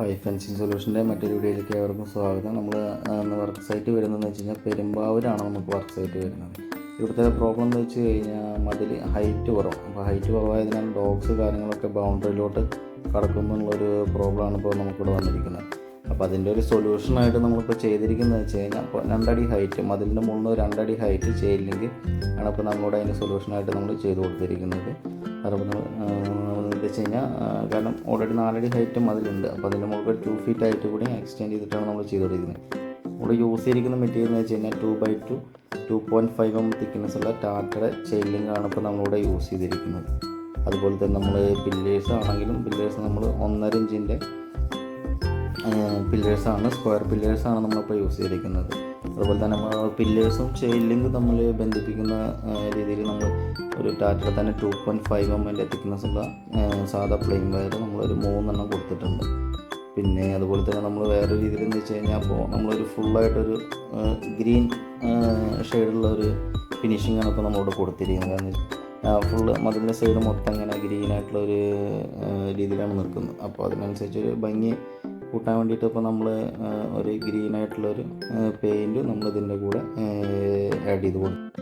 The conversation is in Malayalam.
ഹായ് ഫെൻസിങ് സൊല്യൂഷന്റെ മറ്റൊരു വീഡിയോയിലേക്ക് ഏവർക്കും സ്വാഗതം. നമ്മൾ വർക്ക് സൈറ്റ് വരുന്നതെന്ന് വെച്ച് കഴിഞ്ഞാൽ പെരുമ്പാവൂരാണ് നമുക്ക് വർക്ക് സൈറ്റ് വരുന്നത്. ഇവിടുത്തെ പ്രോബ്ലം എന്ന് വെച്ച് കഴിഞ്ഞാൽ മതിൽ ഹൈറ്റ് കുറവ്. അപ്പോൾ ഹൈറ്റ് കുറവായതിനാൽ ഡോഗ്സ് കാര്യങ്ങളൊക്കെ ബൗണ്ടറിയിലോട്ട് കടക്കുമെന്നുള്ളൊരു പ്രോബ്ലമാണ് ഇപ്പോൾ നമുക്കിവിടെ വന്നിരിക്കുന്നത്. അപ്പോൾ അതിന്റെ ഒരു സൊല്യൂഷനായിട്ട് നമ്മളിപ്പോൾ ചെയ്തിരിക്കുന്നത് വെച്ച് കഴിഞ്ഞാൽ ഇപ്പോൾ രണ്ടടി ഹൈറ്റ് മതിലിന്റെ നിന്ന് രണ്ടടി ഹൈറ്റ് ചെയ്യില്ലെങ്കിൽ ആണ് ഇപ്പോൾ നമ്മളോട് അതിന്റെ സൊല്യൂഷനായിട്ട് നമ്മൾ ചെയ്തു കൊടുത്തിരിക്കുന്നത്. കാരണം എന്താ വെച്ച് കഴിഞ്ഞാൽ കാരണം ഓൾറെഡി നാലടി ഹൈറ്റും അതിലുണ്ട്. അപ്പോൾ അതിന്റെ മുകളിൽ ടു ഫീറ്റ് ആയിട്ട് കൂടി എക്സ്റ്റെൻഡ് ചെയ്തിട്ടാണ് നമ്മൾ ചെയ്തുകൊണ്ടിരിക്കുന്നത് ഇവിടെ യൂസ് ചെയ്തിരിക്കുന്ന മെറ്റീരിയൽ എന്ന് വെച്ച് കഴിഞ്ഞാൽ two by two two point five M thickness ഉള്ള ടാറ്റയുടെ ചെയിലിങ്ങാണ് ഇപ്പോൾ നമ്മളിവിടെ യൂസ് ചെയ്തിരിക്കുന്നത്. അതുപോലെ തന്നെ നമ്മൾ പില്ലേഴ്സ് ആണെങ്കിലും പില്ലേഴ്സ് നമ്മൾ ഒന്നര ഇഞ്ചിന്റെ പില്ലേഴ്സാണ് സ്ക്വയർ പില്ലേഴ്സാണ് നമ്മളിപ്പോൾ യൂസ് ചെയ്തിരിക്കുന്നത്. അതുപോലെ തന്നെ നമ്മൾ പില്ലേഴ്സും ചെയിലിങ്ങും തമ്മിൽ ബന്ധിപ്പിക്കുന്ന രീതിയിൽ നമ്മൾ ഒരു ടാറ്റയുടെ തന്നെ ടു പോയിന്റ് ഫൈവ് എം എന്റെ തിക്നെസ് ഉള്ള സാധാ പ്ലെയിൻ വയർ നമ്മളൊരു മൂന്നെണ്ണം കൊടുത്തിട്ടുണ്ട്. പിന്നെ അതുപോലെ തന്നെ നമ്മൾ വേറെ രീതിയിൽ എന്ന് വെച്ച് കഴിഞ്ഞാൽ അപ്പോൾ നമ്മളൊരു ഫുള്ളായിട്ടൊരു ഗ്രീൻ ഷെയ്ഡുള്ള ഒരു ഫിനിഷിംഗ് ആണ് ഇപ്പോൾ നമ്മളോട് കൊടുത്തിരിക്കുന്നത്. ഫുള്ള് മതിലിന്റെ സൈഡ് മൊത്തം ഇങ്ങനെ ഗ്രീൻ ആയിട്ടുള്ള ഒരു രീതിയിലാണ് നിൽക്കുന്നത്. അപ്പോൾ അതിനനുസരിച്ച് ഒരു ഭംഗി കൂട്ടാൻ വേണ്ടിയിട്ട് ഇപ്പോൾ നമ്മൾ ഒരു ഗ്രീൻ ആയിട്ടുള്ളൊരു പെയിന്റ് നമ്മൾ കൂടെ ആഡ് ചെയ്ത് കൊടുക്കും